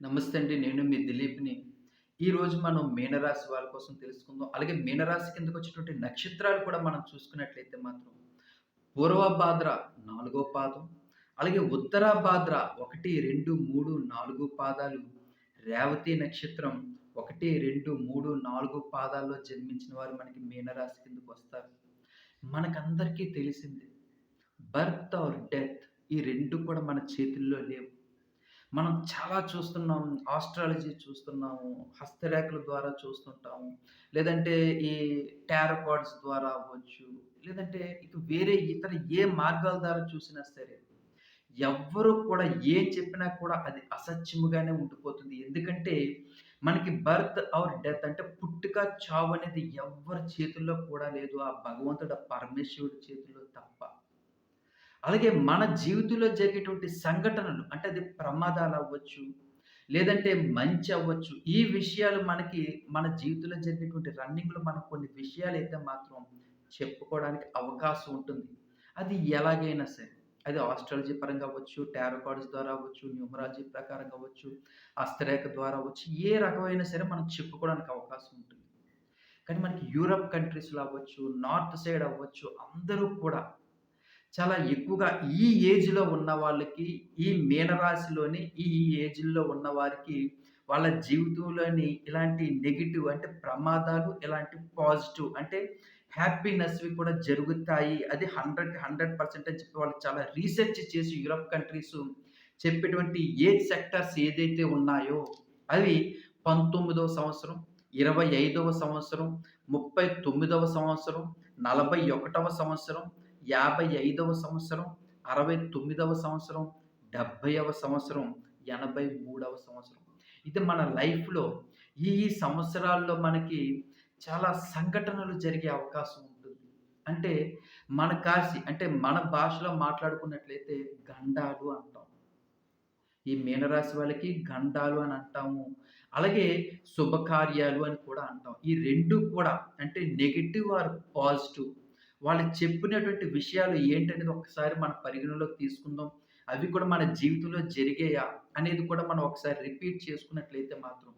నమస్తే అండి. నేను మీ దిలీప్‌ని. ఈరోజు మనం మీనరాశి వాళ్ళ కోసం తెలుసుకుందాం. అలాగే మీనరాశి కిందకు కిందకొచ్చేటువంటి నక్షత్రాలు కూడా మనం చూసుకున్నట్లయితే మాత్రం పూర్వభాద్ర నాలుగో పాదం, అలాగే ఉత్తరాభాద్ర 1, 2, 3, 4 పాదాలు, రేవతి నక్షత్రం 1, 2, 3, 4 పాదాల్లో జన్మించిన వారు మనకి మీనరాశి కిందకు వస్తారు మనకందరికీ తెలిసింది బర్త్ ఆర్ డెత్ ఈ రెండు కూడా మన చేతుల్లో లేవు. మనం చాలా చూస్తున్నాం. ఆస్ట్రాలజీ చూస్తున్నాము. హస్తరేఖల ద్వారా చూస్తుంటాము. లేదంటే ఈ టారకార్డ్స్ ద్వారా అవ్వచ్చు. లేదంటే ఇక వేరే ఇతర ఏ మార్గాల ద్వారా చూసినా సరే, ఎవ్వరు కూడా ఏం చెప్పినా కూడా అది అసత్యముగానే ఉండిపోతుంది. ఎందుకంటే మనకి బర్త్ అవర్ డెత్ అంటే పుట్టుక, చావు అనేది ఎవ్వరి చేతుల్లో కూడా లేదు. ఆ భగవంతుడు, పరమేశ్వరుడి చేతుల్లో తప్ప. అలాగే మన జీవితంలో జరిగేటువంటి సంఘటనలు అంటే అది ప్రమాదాలు అవ్వచ్చు లేదంటే మంచి అవ్వచ్చు. ఈ విషయాలు మనకి మన జీవితంలో జరిగేటువంటి రన్నింగ్‌లో మనకు కొన్ని విషయాలు అయితే మాత్రం చెప్పుకోవడానికి అవకాశం ఉంటుంది. అది ఎలాగైనా సరే. అది ఆస్ట్రాలజీ పరంగా అవ్వచ్చు, టారోకార్డ్స్ ద్వారా అవ్వచ్చు, న్యూమరాలజీ ప్రకారంగా అవ్వచ్చు, హస్తరేఖ ద్వారా అవ్వచ్చు. ఏ రకమైన సరే మనం చెప్పుకోవడానికి అవకాశం ఉంటుంది. కానీ మనకి యూరప్ కంట్రీస్‌లో అవ్వచ్చు, నార్త్ సైడ్ అవ్వచ్చు అందరూ కూడా చాలా ఎక్కువగా ఈ ఏజ్‌లో ఉన్న వాళ్ళకి, ఈ మీనరాశిలోని ఈ ఏజ్లో ఉన్న వారికి వాళ్ళ జీవితంలోని ఇలాంటి నెగిటివ్ అంటే ప్రమాదాలు, ఇలాంటి పాజిటివ్ అంటే హ్యాపీనెస్‌వి కూడా జరుగుతాయి. అది 100కి 100% అని చెప్పి వాళ్ళు చాలా రీసెర్చ్ చేసి యూరప్ కంట్రీస్ చెప్పేటువంటి ఏజ్ సెక్టార్స్ ఏదైతే ఉన్నాయో అవి 19వ సంవత్సరం, 25వ సంవత్సరం, 39వ సంవత్సరం, 41వ సంవత్సరం, 55వ సంవత్సరం, 69వ సంవత్సరం, 70వ సంవత్సరం, 83వ సంవత్సరం. ఇది మన లైఫ్‌లో ఈ సంవత్సరాల్లో మనకి చాలా సంఘటనలు జరిగే అవకాశం ఉంటుంది. అంటే మన కాశీ అంటే మన భాషలో మాట్లాడుకున్నట్లయితే గండాలు అంటాం. ఈ మీనరాశి వాళ్ళకి గండాలు అని అంటాము. అలాగే శుభకార్యాలు అని కూడా అంటాం. ఈ రెండు కూడా అంటే నెగిటివ్ ఆర్ పాజిటివ్ వాళ్ళు చెప్పినటువంటి విషయాలు ఏంటనేది ఒక్కసారి మన పరిగణలోకి తీసుకుందాం. అవి కూడా మన జీవితంలో జరిగాయా అనేది కూడా మనం ఒకసారి రిపీట్ చేసుకున్నట్లయితే మాత్రం,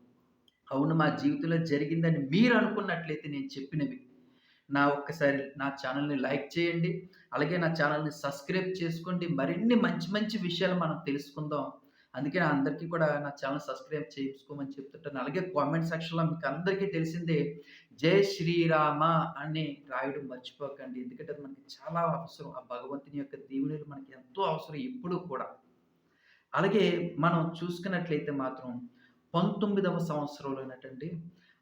అవును మా జీవితంలో జరిగిందని మీరు అనుకున్నట్లయితే నేను చెప్పినవి. నా ఒక్కసారి నా ఛానల్ని లైక్ చేయండి. అలాగే నా ఛానల్ని సబ్స్క్రైబ్ చేసుకోండి. మరిన్ని మంచి మంచి విషయాలు మనం తెలుసుకుందాం. అందుకే అందరికీ కూడా నా ఛానల్ సబ్స్క్రైబ్ చేసుకోమని చెప్తుంటాను. అలాగే కామెంట్ సెక్షన్‌లో మీకు అందరికీ తెలిసిందే జై శ్రీరామ అని రాయడం మర్చిపోకండి. ఎందుకంటే అది మనకి చాలా అవసరం. ఆ భగవంతుని యొక్క దీవులు మనకి ఎంతో అవసరం ఇప్పుడు కూడా. అలాగే మనం చూసుకున్నట్లయితే మాత్రం 19వ సంవత్సరంలోనటండి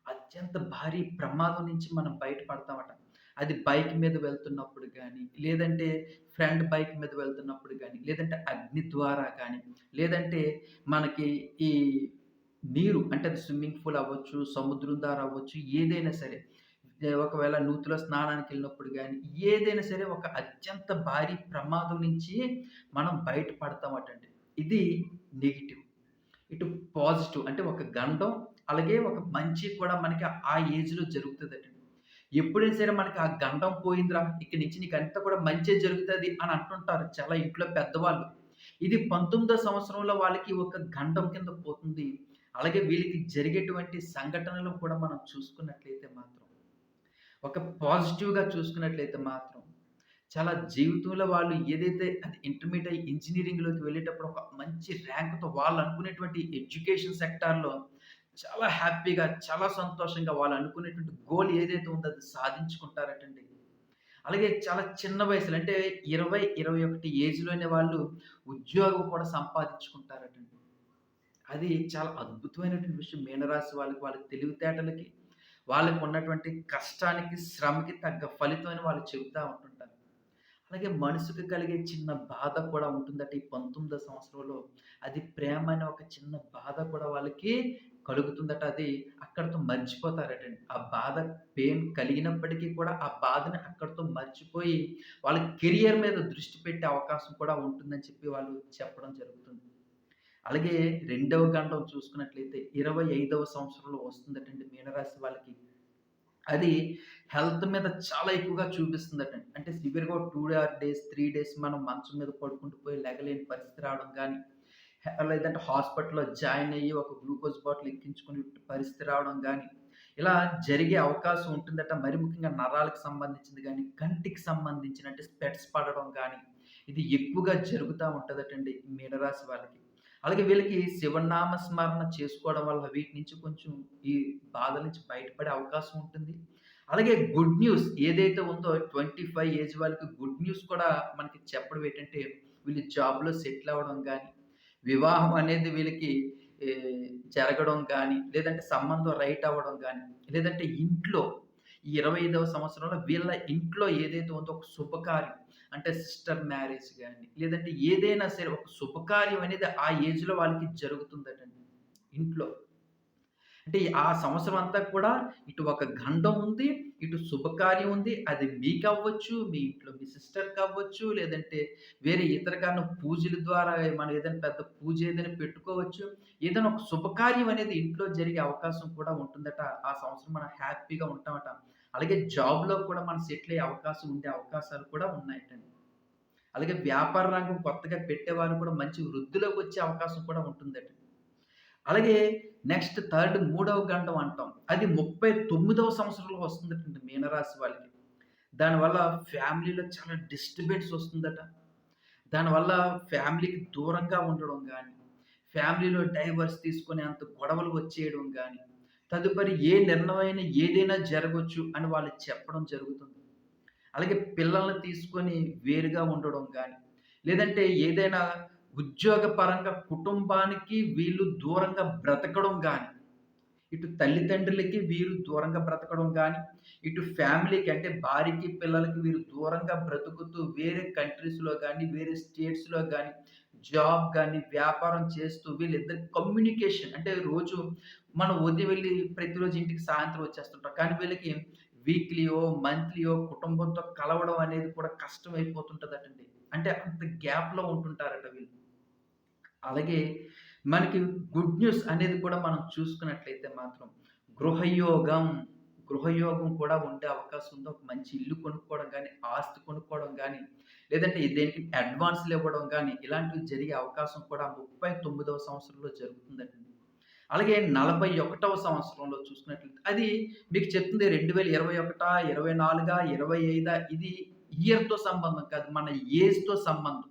అత్యంత భారీ ప్రమాదం నుంచి మనం బయటపడతామట. అది బైక్ మీద వెళ్తున్నప్పుడు కానీ లేదంటే ఫ్రెండ్ బైక్ మీద వెళ్తున్నప్పుడు కానీ లేదంటే అగ్ని ద్వారా కానీ, లేదంటే మనకి ఈ నీరు అంటే అది స్విమ్మింగ్ పూల్ అవ్వచ్చు, సముద్రం ద్వారా అవ్వచ్చు, ఏదైనా సరే. ఒకవేళ నూతిలో స్నానానికెళ్ళినప్పుడు కానీ ఏదైనా సరే ఒక అత్యంత భారీ ప్రమాదం నుంచి మనం బయటపడతామటండి. ఇది నెగిటివ్ ఇటు పాజిటివ్ అంటే ఒక గండం, అలాగే ఒక మంచి కూడా మనకి ఆ ఏజ్‌లో జరుగుతుంది అండి ఎప్పుడైనా సరే మనకి ఆ గండం పోయిందిరా! ఇక్కడి నుంచి నీకంతా కూడా మంచి జరుగుతుంది అని అంటుంటారు చాలా ఇంట్లో పెద్దవాళ్ళు. ఇది 19వ సంవత్సరంలో వాళ్ళకి ఒక గండం కింద పోతుంది. అలాగే వీళ్ళకి జరిగేటువంటి సంఘటనలు కూడా మనం చూసుకున్నట్లయితే మాత్రం, ఒక పాజిటివ్‌గా చూసుకున్నట్లయితే మాత్రం, చాలా జీవితంలో వాళ్ళు ఏదైతే అది ఇంటర్మీడియట్ ఇంజనీరింగ్లోకి వెళ్ళేటప్పుడు ఒక మంచి ర్యాంక్‌తో వాళ్ళు అనుకునేటువంటి ఎడ్యుకేషన్ సెక్టార్‌లో చాలా హ్యాపీగా, చాలా సంతోషంగా వాళ్ళు అనుకునేటువంటి గోల్ ఏదైతే ఉందో అది సాధించుకుంటారటండి. అలాగే చాలా చిన్న వయసులో అంటే 20, 21 ఏజ్‌లోనే వాళ్ళు ఉద్యోగం కూడా సంపాదించుకుంటారటండి. అది చాలా అద్భుతమైనటువంటి విషయం. మీనరాశి వాళ్ళకి, వాళ్ళ తెలివితేటలకి, వాళ్ళకున్నటువంటి కష్టానికి, శ్రమకి తగ్గ ఫలితం అని వాళ్ళు చెబుతూ ఉంటుంటారు. అలాగే మనసుకు కలిగే చిన్న బాధ కూడా ఉంటుందట ఈ 19వ సంవత్సరంలో. అది ప్రేమ అనే ఒక చిన్న బాధ కూడా వాళ్ళకి కలుగుతుందట. అది అక్కడితో మర్చిపోతారటండి. ఆ బాధ, పెయిన్ కలిగినప్పటికీ కూడా ఆ బాధని అక్కడితో మర్చిపోయి వాళ్ళ కెరియర్ మీద దృష్టి పెట్టే అవకాశం కూడా ఉంటుందని చెప్పి వాళ్ళు చెప్పడం జరుగుతుంది. అలాగే రెండవ గండం చూసుకున్నట్లయితే 25వ సంవత్సరంలో వస్తుందటండి మీనరాశి వాళ్ళకి. అది హెల్త్ మీద చాలా ఎక్కువగా చూపిస్తుందటండి. అంటే సివియర్‌గా two or days, three days మనం మంచం మీద పడుకుంటూ పోయి లెగలేని పరిస్థితి రావడం కానీ లేదంటే హాస్పిటల్‌లో జాయిన్ అయ్యి ఒక గ్లూకోజ్ బాటిల్ ఎక్కించుకునే పరిస్థితి రావడం కానీ ఇలా జరిగే అవకాశం ఉంటుందట. మరి ముఖ్యంగా నరాలకు సంబంధించింది కానీ కంటికి సంబంధించిన అంటే స్పెట్స్ పడడం కానీ ఇది ఎక్కువగా జరుగుతూ ఉంటుందటండి మీనరాశి వాళ్ళకి. అలాగే వీళ్ళకి శివనామ స్మరణ చేసుకోవడం వల్ల వీటి నుంచి కొంచెం ఈ బాధల నుంచి బయటపడే అవకాశం ఉంటుంది. అలాగే గుడ్ న్యూస్ ఏదైతే ఉందో 25 ఏజ్ వాళ్ళకి గుడ్ న్యూస్ కూడా మనకి చెప్పడం ఏంటంటే, వీళ్ళు జాబ్‌లో సెటిల్ అవ్వడం కానీ వివాహం అనేది వీళ్ళకి జరగడం కానీ లేదంటే సంబంధం రైట్ అవ్వడం కానీ లేదంటే ఇంట్లో ఈ 25వ సంవత్సరంలో వీళ్ళ ఇంట్లో ఏదైతే ఉందో ఒక శుభకార్యం అంటే సిస్టర్ మ్యారేజ్ కానీ లేదంటే ఏదైనా సరే ఒక శుభకార్యం అనేది ఆ ఏజ్‌లో వాళ్ళకి జరుగుతుందటండి ఇంట్లో. అంటే ఆ సంవత్సరం అంతా కూడా ఇటు ఒక గండం ఉంది, ఇటు శుభకార్యం ఉంది. అది మీకు అవ్వచ్చు మీ ఇంట్లో మీ సిస్టర్కి అవ్వచ్చు లేదంటే వేరే ఇతర కారణం పూజల ద్వారా మనం ఏదైనా పెద్ద పూజ ఏదైనా పెట్టుకోవచ్చు. ఏదైనా ఒక శుభకార్యం అనేది ఇంట్లో జరిగే అవకాశం కూడా ఉంటుందట. ఆ సంవత్సరం మనం హ్యాపీగా ఉంటామట. అలాగే జాబ్‌లో కూడా మనం సెటిల్ అయ్యే అవకాశం ఉండే అవకాశాలు కూడా ఉన్నాయటండి. అలాగే వ్యాపార రంగం కొత్తగా పెట్టేవారు కూడా మంచి వృద్ధిలోకి వచ్చే అవకాశం కూడా ఉంటుందట. అలాగే నెక్స్ట్ థర్డ్ మూడవ గండం అంటాం. అది 39వ సంవత్సరంలో వస్తుందటండి మీనరాశి వాళ్ళకి. దానివల్ల ఫ్యామిలీలో చాలా డిస్టర్బెన్స్ వస్తుందట. దానివల్ల ఫ్యామిలీకి దూరంగా ఉండడం కానీ ఫ్యామిలీలో డైవర్స్ తీసుకునే అంత గొడవలు వచ్చేయడం కానీ తదుపరి ఏ నిర్ణయమైన ఏదైనా జరగవచ్చు అని వాళ్ళు చెప్పడం జరుగుతుంది. అలాగే పిల్లల్ని తీసుకొని వేరుగా ఉండడం కానీ లేదంటే ఏదైనా ఉద్యోగపరంగా కుటుంబానికి వీళ్ళు దూరంగా బ్రతకడం కానీ ఇటు తల్లిదండ్రులకి వీరు దూరంగా బ్రతకడం కానీ ఇటు ఫ్యామిలీకి అంటే భార్యకి, పిల్లలకి వీరు దూరంగా బ్రతుకుతూ వేరే కంట్రీస్‌లో కానీ వేరే స్టేట్స్‌లో కానీ జాబ్ కానీ వ్యాపారం చేస్తూ వీళ్ళిద్దరు కమ్యూనికేషన్ అంటే రోజు మనం ఉదయం వెళ్ళి ప్రతిరోజు ఇంటికి సాయంత్రం వచ్చేస్తుంటాం. కానీ వీళ్ళకి వీక్లీయో, మంత్లీయో కుటుంబంతో కలవడం అనేది కూడా కష్టం అయిపోతుంటుందటండి అంటే అంత గ్యాప్‌లో ఉంటుంటారట వీళ్ళు. అలాగే మనకి గుడ్ న్యూస్ అనేది కూడా మనం చూసుకున్నట్లయితే మాత్రం గృహయోగం, గృహయోగం కూడా ఉండే అవకాశం ఉందో ఒక మంచి ఇల్లు కొనుక్కోవడం కానీ ఆస్తి కొనుక్కోవడం కానీ లేదంటే దేనికి అడ్వాన్స్‌లు ఇవ్వడం కానీ ఇలాంటివి జరిగే అవకాశం కూడా 39వ సంవత్సరంలో జరుగుతుందండి అలాగే 41వ సంవత్సరంలో చూసుకున్నట్లయితే అది మీకు చెప్తుంది 2021, 24, 25 ఇది ఇయర్‌తో సంబంధం కాదు. మన ఏజ్‌తో సంబంధం.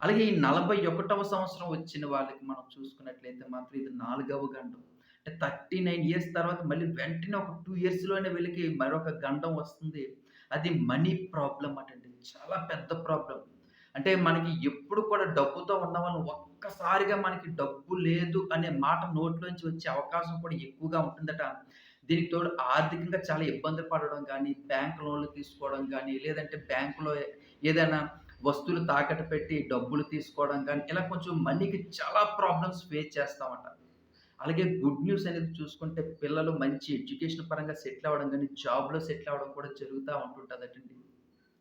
అలాగే ఈ 41వ సంవత్సరం వచ్చిన వాళ్ళకి మనం చూసుకున్నట్లయితే మాత్రం ఇది నాలుగవ గండం. అంటే 39 ఇయర్స్ తర్వాత మళ్ళీ వెంటనే ఒక టూ ఇయర్స్‌లోనే వెళ్ళి మరొక గండం వస్తుంది. అది మనీ ప్రాబ్లమ్ అటండి. చాలా పెద్ద ప్రాబ్లం అంటే మనకి ఎప్పుడు కూడా డబ్బుతో ఉన్నవాళ్ళు ఒక్కసారిగా మనకి డబ్బు లేదు అనే మాట నోట్లోంచి వచ్చే అవకాశం కూడా ఎక్కువగా ఉంటుందట. దీనికి తోడు ఆర్థికంగా చాలా ఇబ్బంది పడడం కానీ బ్యాంక్ లోన్‌లు తీసుకోవడం కానీ లేదంటే బ్యాంకులో ఏదైనా వస్తువులు తాకట్టు పెట్టి డబ్బులు తీసుకోవడం కానీ ఇలా కొంచెం మనీకి చాలా ప్రాబ్లమ్స్ ఫేస్ చేస్తామట. అలాగే గుడ్ న్యూస్ అనేది చూసుకుంటే పిల్లలు మంచి ఎడ్యుకేషన్ పరంగా సెటిల్ అవ్వడం కానీ జాబ్‌లో సెటిల్ అవ్వడం కూడా జరుగుతూ ఉంటుంటుందటండి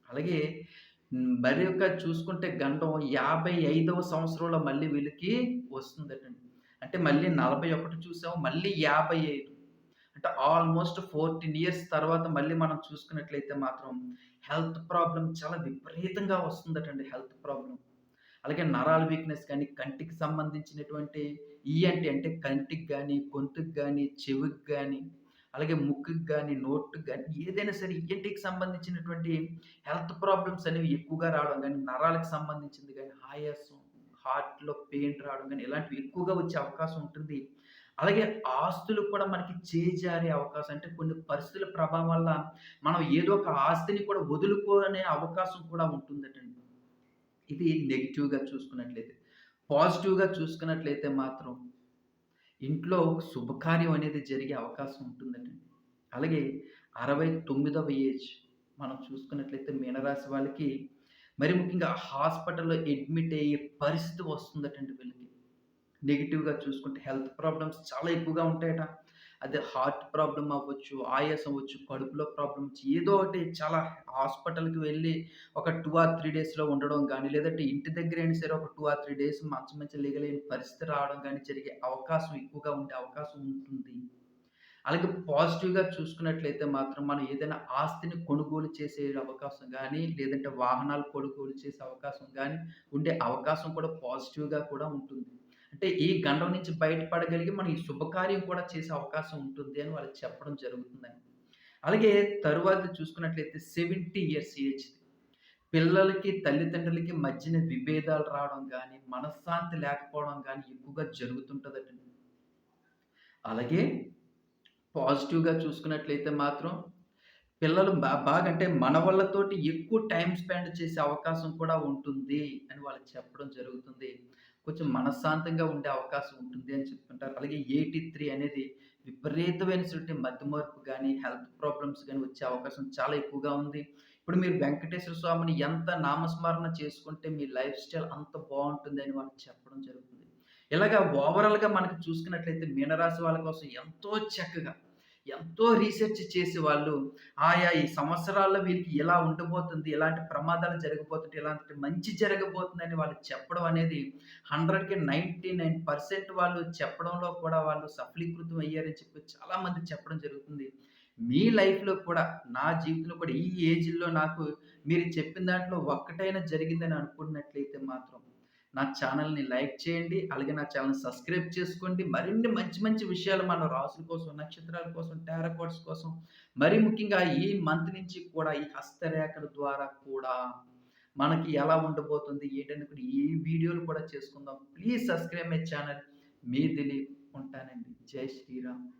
అలాగే మరి ఒక చూసుకుంటే గండం 55వ సంవత్సరంలో మళ్ళీ వీళ్ళకి వస్తుందటండి. అంటే మళ్ళీ 41 చూసాము. మళ్ళీ 55 అంటే ఆల్‌మోస్ట్ 14 ఇయర్స్ తర్వాత మళ్ళీ మనం చూసుకున్నట్లయితే మాత్రం హెల్త్ ప్రాబ్లం చాలా విపరీతంగా వస్తుందటండి హెల్త్ ప్రాబ్లం అలాగే నరాల వీక్‌నెస్ కానీ కంటికి సంబంధించినటువంటి ఈఎన్‌టీ అంటే కంటికి కానీ గొంతుకి కానీ చెవికి కానీ అలాగే ముక్కుకి కానీ నోట్కి కానీ ఏదైనా సరే ఇంటికి సంబంధించినటువంటి హెల్త్ ప్రాబ్లమ్స్ అనేవి ఎక్కువగా రావడం కానీ నరాలకు సంబంధించింది కానీ ఆయాసం, హార్ట్‌లో పెయిన్ రావడం కానీ ఇలాంటివి ఎక్కువగా వచ్చే అవకాశం ఉంటుంది. అలాగే ఆస్తులు కూడా మనకి చేజారే అవకాశం అంటే కొన్ని పరిస్థితుల ప్రభావం వల్ల మనం ఏదో ఒక ఆస్తిని కూడా వదులుకోనే అవకాశం కూడా ఉంటుందటండి. ఇది నెగిటివ్గా చూసుకున్నట్లయితే. పాజిటివ్‌గా చూసుకున్నట్లయితే మాత్రం ఇంట్లో ఒక శుభకార్యం అనేది జరిగే అవకాశం ఉంటుందండి. అలాగే 69వ ఏజ్ మనం చూసుకున్నట్లయితే మీనరాశి వాళ్ళకి మరి ముఖ్యంగా హాస్పిటల్‌లో అడ్మిట్ అయ్యే పరిస్థితి వస్తుందటండి వీళ్ళకి. నెగిటివ్గా చూసుకుంటే హెల్త్ ప్రాబ్లమ్స్ చాలా ఎక్కువగా ఉంటాయట. అది హార్ట్ ప్రాబ్లం అవ్వచ్చు, ఆయాసం అవ్వచ్చు, కడుపులో ప్రాబ్లమ్ అవ్వచ్చు. ఏదో ఒకటి చాలా హాస్పిటల్‌కి వెళ్ళి ఒక టూ ఆర్ త్రీ డేస్‌లో ఉండడం కానీ లేదంటే ఇంటి దగ్గర అయినా సరే ఒక టూ ఆర్ త్రీ డేస్ మంచి మంచి లేగలేని పరిస్థితి రావడం కానీ జరిగే అవకాశం ఎక్కువగా ఉండే అవకాశం ఉంటుంది. అలాగే పాజిటివ్‌గా చూసుకున్నట్లయితే మాత్రం మనం ఏదైనా ఆస్తిని కొనుగోలు చేసే అవకాశం కానీ లేదంటే వాహనాలు కొనుగోలు చేసే అవకాశం కానీ ఉండే అవకాశం కూడా పాజిటివ్‌గా కూడా ఉంటుంది. అంటే ఈ గండం నుంచి బయటపడగలిగి మనం ఈ శుభకార్యం కూడా చేసే అవకాశం ఉంటుంది అని వాళ్ళు చెప్పడం జరుగుతుందండి. అలాగే తరువాత చూసుకున్నట్లయితే 70 ఇయర్స్ ఏజ్ పిల్లలకి, తల్లిదండ్రులకి మధ్యన విభేదాలు రావడం కానీ మనశ్శాంతి లేకపోవడం కానీ ఎక్కువగా జరుగుతుంటుందటండి అలాగే పాజిటివ్‌గా చూసుకున్నట్లయితే మాత్రం పిల్లలు బాగా అంటే మనవళ్ళతోటి ఎక్కువ టైం స్పెండ్ చేసే అవకాశం కూడా ఉంటుంది అని వాళ్ళకి చెప్పడం జరుగుతుంది. కొంచెం మనశ్శాంతంగా ఉండే అవకాశం ఉంటుంది అని చెప్తుంటారు. అలాగే 83 అనేది విపరీతమైనటువంటి మధ్యమార్పు కానీ హెల్త్ ప్రాబ్లమ్స్ కానీ వచ్చే అవకాశం చాలా ఎక్కువగా ఉంది. ఇప్పుడు మీరు వెంకటేశ్వర స్వామిని ఎంత నామస్మరణ చేసుకుంటే మీ లైఫ్ స్టైల్ అంత బాగుంటుంది అని వాళ్ళకి చెప్పడం జరుగుతుంది. ఇలాగా ఓవరాల్‌గా మనకి చూసుకున్నట్లయితే మీనరాశి వాళ్ళ కోసం ఎంతో చక్కగా, ఎంతో రీసెర్చ్ చేసి వాళ్ళు ఆయా ఈ సంవత్సరాల్లో వీరికి ఇలా ఉండబోతుంది, ఇలాంటి ప్రమాదాలు జరగబోతుంటే, ఇలాంటి మంచి జరగబోతుందని వాళ్ళు చెప్పడం అనేది 100కి 99% వాళ్ళు చెప్పడంలో కూడా వాళ్ళు సఫలీకృతం అయ్యారని చెప్పి చాలామంది చెప్పడం జరుగుతుంది. మీ లైఫ్‌లో కూడా, నా జీవితంలో కూడా ఈ ఏజ్‌లో నాకు మీరు చెప్పిన దాంట్లో ఒక్కటైనా జరిగిందని అనుకున్నట్లయితే మాత్రం నా ఛానల్ని లైక్ చేయండి. అలాగే నా ఛానల్ సబ్స్క్రైబ్ చేసుకోండి. మరిన్ని మంచి మంచి విషయాలు మన రాసుల కోసం, నక్షత్రాల కోసం, టారో కోసం, మరీ ముఖ్యంగా ఈ మంత్ నుంచి కూడా ఈ హస్తరేఖల ద్వారా కూడా మనకి ఎలా ఉండబోతుంది ఏంటని కూడా ఈ వీడియోలు కూడా చేసుకుందాం. Please subscribe my channel. మీ దిలీప్ ఉంటానండి. జై శ్రీరామ్.